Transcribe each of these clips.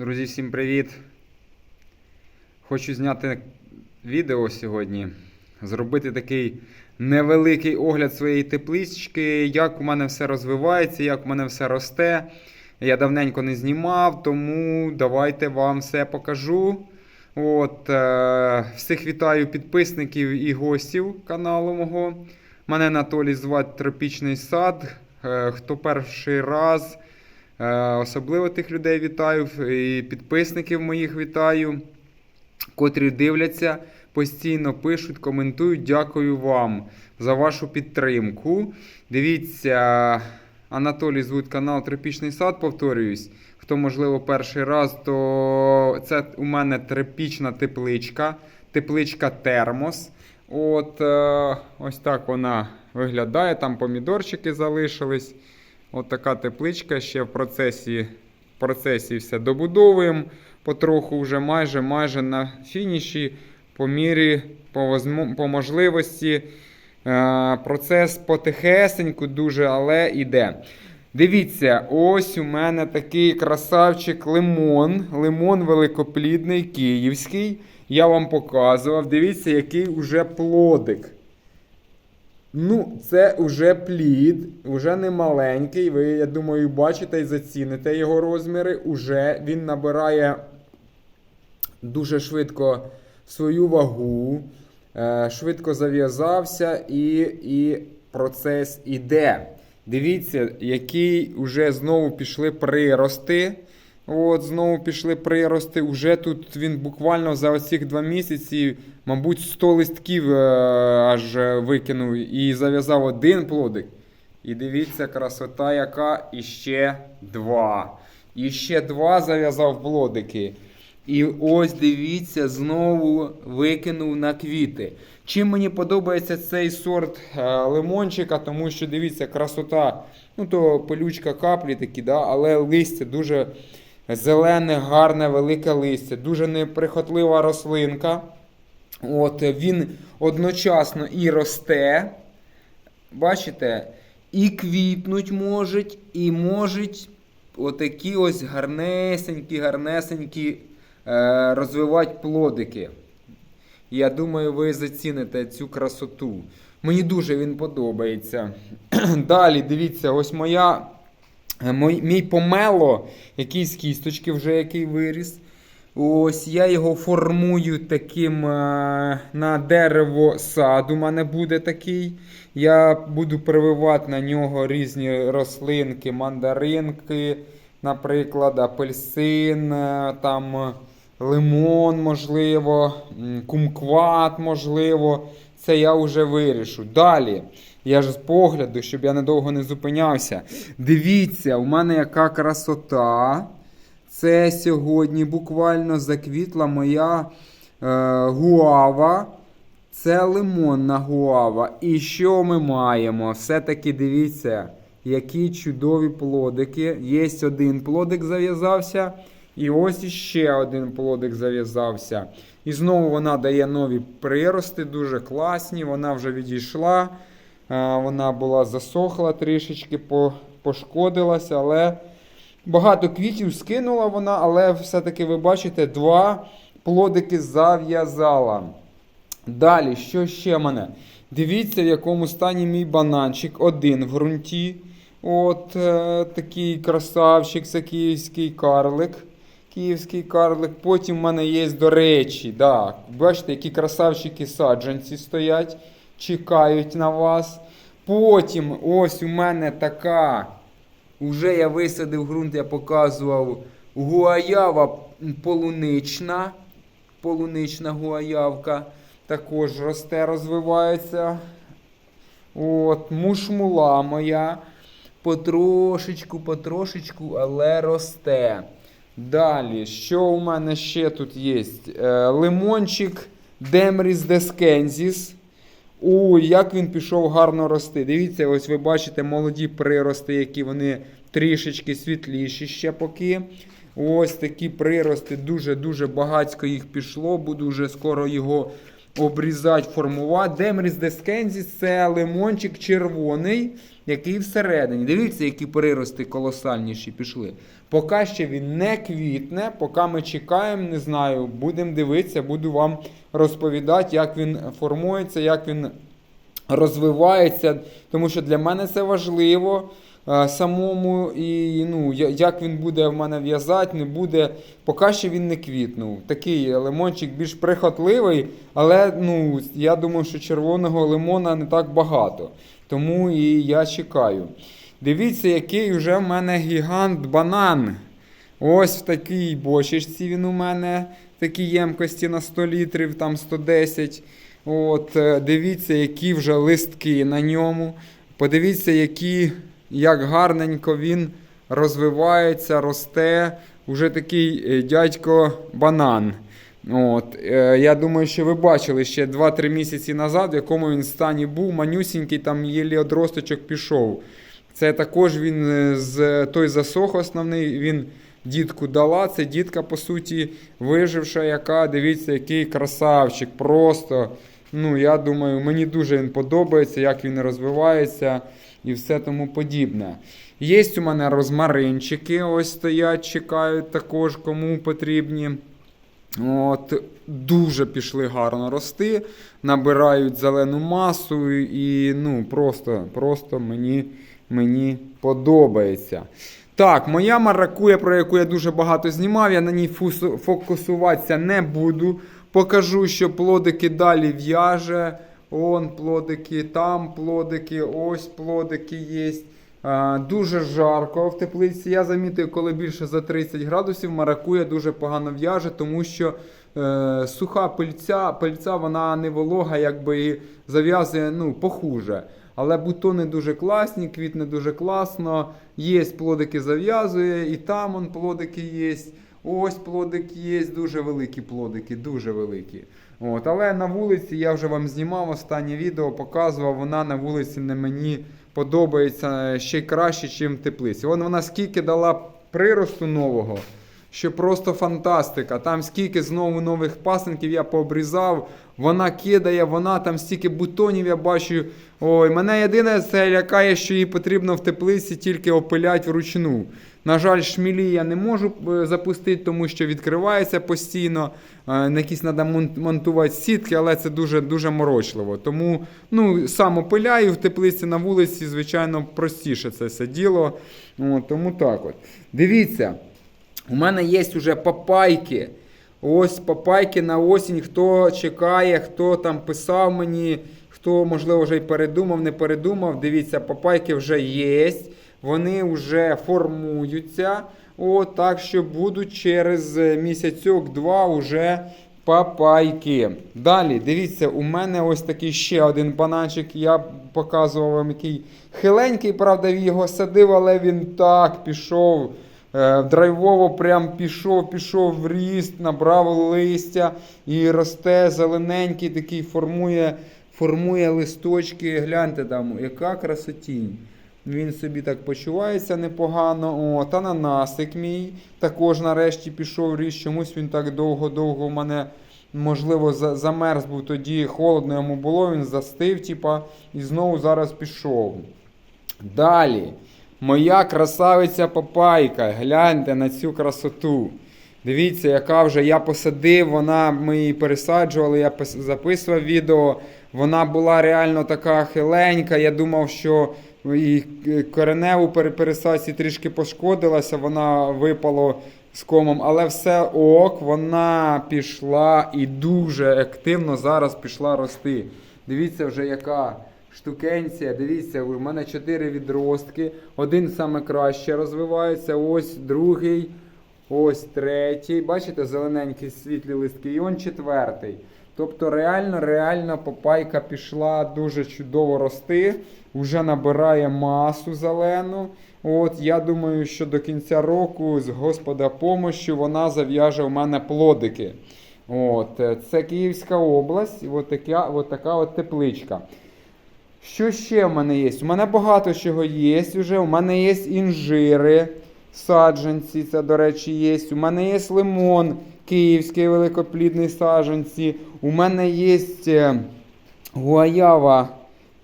Друзі, всім привіт! Хочу зняти відео сьогодні, зробити такий невеликий огляд своєї теплички, як у мене все розвивається, як у мене все росте. Я давненько не знімав, тому давайте вам все покажу. От, е, всіх вітаю підписників і гостів каналу мого. Мене Анатолій звати Тропічний сад. Е, хто перший раз, особливо тих людей вітаю, і підписників моїх вітаю, котрі дивляться, постійно пишуть, коментують. Дякую вам за вашу підтримку. Дивіться, Анатолій звуть канал Тропічний сад, повторююсь. Хто, можливо, перший раз, то це у мене тропічна тепличка, тепличка термос. От е, ось так вона виглядає. Там помідорчики залишились. От тепличка ще в процесі, процесі все добудовуємо. Потроху вже майже майже на фініші, по мірі, по, возмо- по можливості. Е, процес потихесеньку дуже, але іде. Дивіться, ось у мене такий красавчик лимон. Лимон великоплідний, київський. Я вам показував. Дивіться, який уже плодик. Ну, це вже плід, вже не маленький. Ви, я думаю, бачите і заціните його розміри. Уже він набирає дуже швидко свою вагу, е, швидко зав'язався і, і процес іде. Дивіться, які вже знову пішли прирости. От, знову пішли прирости. Уже тут він буквально за оцих два місяці, мабуть, 100 листків е, аж е, викинув і зав'язав один плодик. І дивіться, красота яка, і ще два. І ще два зав'язав плодики. І ось дивіться, знову викинув на квіти. Чим мені подобається цей сорт е, лимончика, тому що дивіться, красота. Ну, то пилючка каплі такі, да, але листя дуже зелене, гарне, велике листя, дуже неприхотлива рослинка. От, він одночасно і росте, бачите, і квітнуть можуть, і можуть отакі ось гарнесенькі, гарнесенькі е, розвивати плодики. Я думаю, ви заціните цю красоту. Мені дуже він подобається. Далі, дивіться, ось моя, е, мой, мій помело, який з кісточки вже який виріс. Ось я його формую таким е, на дерево сад. У мене буде такий. Я буду прививати на нього різні рослинки, мандаринки, наприклад, апельсин, е, там лимон, можливо, кумкват, можливо. Це я вже вирішу. Далі. Я ж з погляду, щоб я недовго не зупинявся. Дивіться, у мене яка красота. Це сьогодні буквально заквітла моя е, гуава. Це лимонна гуава. І що ми маємо? Все-таки дивіться, які чудові плодики. Є один плодик зав'язався. І ось іще один плодик зав'язався. І знову вона дає нові прирости, дуже класні. Вона вже відійшла. Е, Вона була засохла трішечки, пошкодилася, але багато квітів скинула вона, але все-таки ви бачите, два плодики зав'язала. Далі, що ще в мене? Дивіться, в якому стані мій бананчик. Один в ґрунті. От е, такий красавчик, це київський карлик. Київський карлик. Потім в мене є, до речі, да, бачите, які красавчики саджанці стоять, чекають на вас. Потім ось у мене така. Уже я висадив ґрунт, я показував гуаява полунична. Полунична гуаявка також росте, розвивається. От, мушмула моя. Потрошечку, потрошечку, але росте. Далі, що у мене ще тут є? Е, лимончик Демріс Дескензіс. Ой, як він пішов гарно рости. Дивіться, ось ви бачите молоді прирости, які вони трішечки світліші ще поки. Ось такі прирости, дуже-дуже багатько їх пішло. Буду вже скоро його обрізати, формувати. Демріс Дескензіс це лимончик червоний. Який всередині. Дивіться, які прирости колосальніші пішли. Поки ще він не квітне, поки ми чекаємо, не знаю, будемо дивитися, буду вам розповідати, як він формується, як він розвивається. Тому що для мене це важливо е, самому, і ну, як він буде в мене в'язати, не буде. Поки що він не квітнув. Такий лимончик більш прихотливий, але ну, я думаю, що червоного лимона не так багато. Тому і я чекаю. Дивіться, який вже в мене гігант банан. Ось в такій бочечці він у мене, такі ємкості на 100 літрів, там 110. От, е, дивіться, які вже листки на ньому. Подивіться, які, як гарненько він розвивається, росте. Уже такий е, дядько банан. От, е, я думаю, що ви бачили ще 2-3 місяці назад, в якому він стані був, манюсінький, там єлі одросточок пішов. Це також він е, з той засох основний. Він дітку дала. Це дітка, по суті, виживша, яка, дивіться, який красавчик. Просто. Ну, я думаю, мені дуже він подобається, як він розвивається і все тому подібне. Є у мене розмаринчики, ось стоять, чекають також, кому потрібні. От, дуже пішли гарно рости, набирають зелену масу і ну, просто, просто мені, мені подобається. Так, моя маракуя, про яку я дуже багато знімав, я на ній фокусуватися не буду. Покажу, що плодики далі в'яже. Он плодики, там плодики, ось плодики є. Дуже жарко в теплиці. Я замітив, коли більше за 30 градусів, маракуя дуже погано в'яже, тому що е, суха пильця, пильця вона не волога, якби і зав'язує ну, похуже. Але бутони дуже класні, квітне дуже класно. Є плодики зав'язує, і там он плодики є. Ось плодик є, дуже великі плодики, дуже великі. От, але на вулиці я вже вам знімав останнє відео, показував, вона на вулиці не мені подобається ще краще, ніж в теплиці. Вон вона скільки дала приросту нового, що просто фантастика. Там скільки знову нових пасенків я пообрізав, вона кидає, вона там стільки бутонів я бачу. Ой, мене єдине це лякає, що їй потрібно в теплиці тільки опилять вручну. На жаль, шмілі я не можу е, запустити, тому що відкривається постійно. Е, якісь треба монтувати сітки, але це дуже дуже морочливо. Тому ну, сам опиляю в теплиці на вулиці, звичайно, простіше це все діло. Тому так от. Дивіться, у мене є вже папайки. Ось папайки на осінь. Хто чекає, хто там писав мені, хто, можливо, вже й передумав, не передумав. Дивіться, папайки вже є. Вони вже формуються. От, так що будуть через місяцьок-два вже папайки. Далі, дивіться, у мене ось такий ще один бананчик. Я показував вам, який хиленький, правда, його садив, але він так пішов. Е, Драйвово прям пішов, пішов в ріст, набрав листя і росте зелененький, такий формує, формує листочки. Гляньте там, яка красотінь. Він собі так почувається непогано. От, ананасик мій також нарешті пішов в ріст. Чомусь він так довго-довго в мене, можливо, замерз був тоді, холодно йому було, він застив, типа, і знову зараз пішов. Далі. Моя красавиця папайка. Гляньте на цю красоту. Дивіться, яка вже я посадив, вона ми її пересаджували, я записував відео. Вона була реально така хиленька. Я думав, що і кореневу пересадці трішки пошкодилася, вона випало з комом, але все ок, вона пішла і дуже активно зараз пішла рости. Дивіться вже яка штукенція. Дивіться, у мене 4 відростки. Один саме краще розвивається, ось другий, ось третій. Бачите, зелененькі світлі листки, і он четвертий. Тобто реально, реально папайка пішла дуже чудово рости, вже набирає масу зелену. От я думаю, що до кінця року з Господа помощю вона зав'яже у мене плодики. От, е, це Київська область, от така, от така от тепличка. Що ще в мене є? У мене багато чого є вже. У мене є інжири, саджанці, це, до речі, є. У мене є лимон, київський великоплідний саджанці. У мене є е, гуаява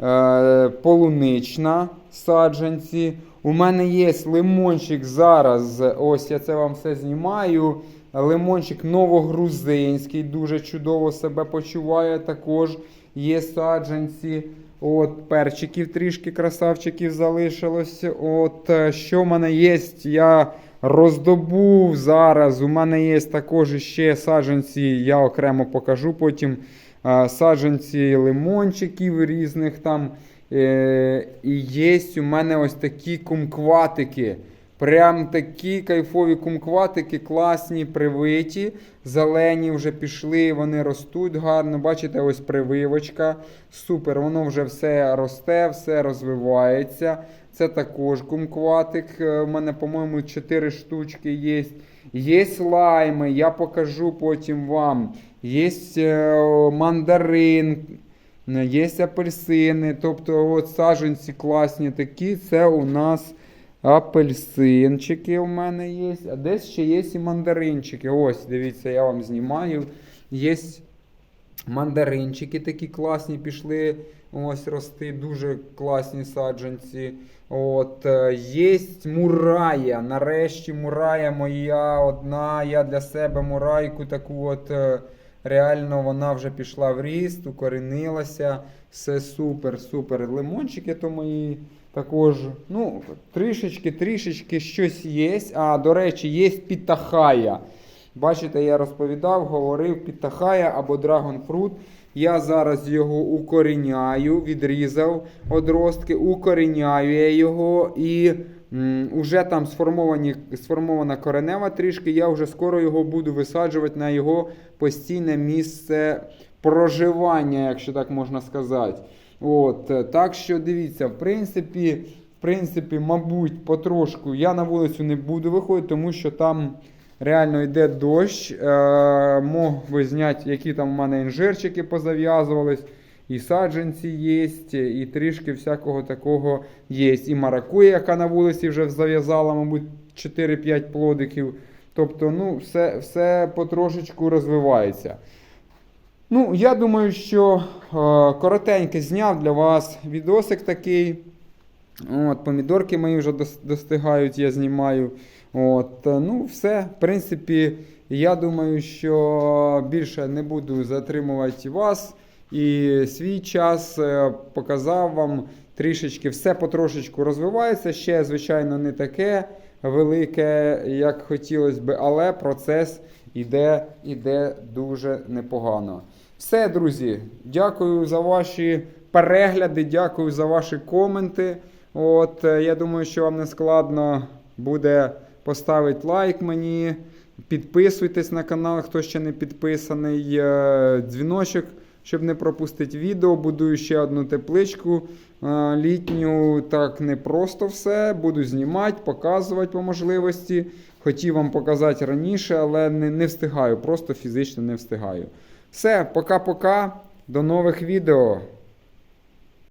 е, полунична саджанці. У мене є лимончик зараз. Ось я це вам все знімаю. Лимончик новогрузинський, дуже чудово себе почуває. Також є саджанці. От, перчиків трішки красавчиків залишилось. От, е, що в мене є? Я роздобув зараз. У мене є також ще саджанці, я окремо покажу потім. е, Саджанці лимончиків різних там. Е, і є у мене ось такі кумкватики. Прям такі кайфові кумкватики, класні, привиті. Зелені вже пішли, вони ростуть гарно. Бачите, ось прививочка. Супер, воно вже все росте, все розвивається. Це також кумкватик. Е, У мене, по-моєму, 4 штучки є. Є лайми, я покажу потім вам. Є е, мандарин. Є апельсини, тобто от саджанці класні такі. Це у нас апельсинчики у мене є. А десь ще є і мандаринчики. Ось, дивіться, я вам знімаю. Є мандаринчики такі класні пішли. Ось рости, дуже класні саджанці. От, е, є мурая. Нарешті мурая моя одна. Я для себе мурайку таку от. Реально вона вже пішла в ріст, укорінилася. Все супер, супер. Лимончики то мої також. Ну, трішечки, трішечки щось є. А, до речі, є пітахая. Бачите, я розповідав, говорив пітахая або драгонфрут. Я зараз його укоріняю, відрізав одростки, укоріняю я його і уже там сформовані, сформована коренева трішки. Я вже скоро його буду висаджувати на його постійне місце проживання, якщо так можна сказати. От, е, так що дивіться, в принципі, в принципі, мабуть, потрошку я на вулицю не буду виходити, тому що там реально йде дощ. Е, мог би зняти, які там у мене інжирчики позав'язувались. І саджанці є, і трішки всякого такого є. І маракуя, яка на вулиці вже зав'язала, мабуть, 4-5 плодиків. Тобто, ну, все, все потрошечку розвивається. Ну, я думаю, що е, коротенько зняв для вас відосик такий. От, помідорки мої вже достигають, я знімаю. От, е, ну, все. В принципі, я думаю, що більше не буду затримувати вас. І свій час е, показав вам трішечки, все потрошечку розвивається. Ще, звичайно, не таке велике, як хотілося би, але процес іде, іде дуже непогано. Все, друзі, дякую за ваші перегляди, дякую за ваші коменти. От, е, я думаю, що вам не складно буде поставити лайк мені. Підписуйтесь на канал, хто ще не підписаний. е, Дзвіночок, щоб не пропустити відео. Будую ще одну тепличку е, літню. Так не просто все. Буду знімати, показувати по можливості. Хотів вам показати раніше, але не, не встигаю, просто фізично не встигаю. Все, пока-пока. До нових відео.